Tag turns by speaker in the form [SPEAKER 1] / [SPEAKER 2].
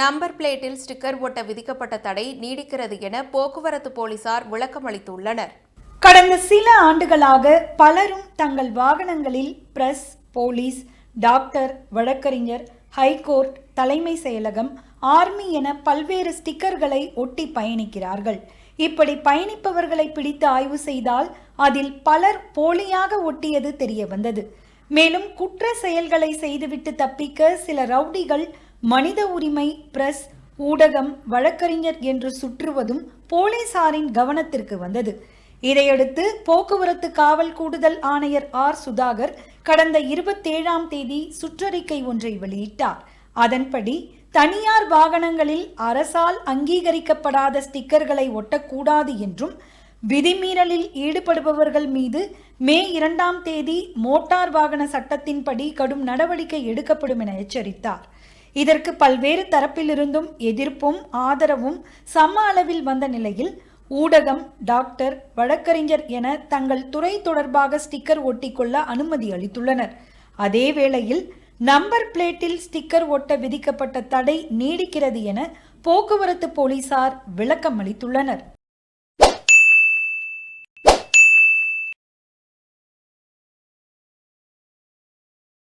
[SPEAKER 1] Number பிளேட்டில் sticker ஒட்ட விதிக்கப்பட்ட தடை நீடிக்கிறது என போக்குவரத்து போலீசார் விளக்கமளித்துள்ளனர்.
[SPEAKER 2] கடந்த சில ஆண்டுகளாக பலரும் தங்கள் வாகனங்களில் பிரஸ் போலீஸ் டாக்டர் வழக்கறிஞர் ஹைகோர்ட் தலைமை செயலகம் ஆர்மி என பல்வேறு ஸ்டிக்கர்களை ஒட்டி பயணிக்கிறார்கள். இப்படி பயணிப்பவர்களை பிடித்து ஆய்வு செய்தால் அதில் பலர் போலியாக ஒட்டியது தெரிய வந்தது. மேலும் குற்ற செயல்களை செய்துவிட்டு தப்பிக்க சில ரவுடிகள் மனித உரிமை பிரஸ் ஊடகம் வழக்கறிஞர் என்று சுற்றுவதும் போலீசாரின் கவனத்திற்கு வந்தது. இதையடுத்து போக்குவரத்து காவல் கூடுதல் ஆணையர் ஆர். சுதாகர் கடந்த இருபத்தேழாம் தேதி சுற்றறிக்கை ஒன்றை வெளியிட்டார். அதன்படி தனியார் வாகனங்களில் அரசால் அங்கீகரிக்கப்படாத ஸ்டிக்கர்களை ஒட்டக்கூடாது என்றும் விதிமீறலில் ஈடுபடுபவர்கள் மீது மே இரண்டாம் தேதி மோட்டார் வாகன சட்டத்தின்படி கடும் நடவடிக்கை எடுக்கப்படும் என எச்சரித்தார். இதற்கு பல்வேறு தரப்பிலிருந்தும் எதிர்ப்பும் ஆதரவும் சம அளவில் வந்த நிலையில் ஊடகம் டாக்டர் வழக்கறிஞர் என தங்கள் துறை தொடர்பாக ஸ்டிக்கர் ஒட்டிக்கொள்ள அனுமதி அளித்துள்ளனர். அதே வேளையில் நம்பர் பிளேட்டில் ஸ்டிக்கர் ஒட்ட விதிக்கப்பட்ட தடை நீடிக்கிறது என போக்குவரத்து போலீசார் விளக்கம் அளித்துள்ளனர்.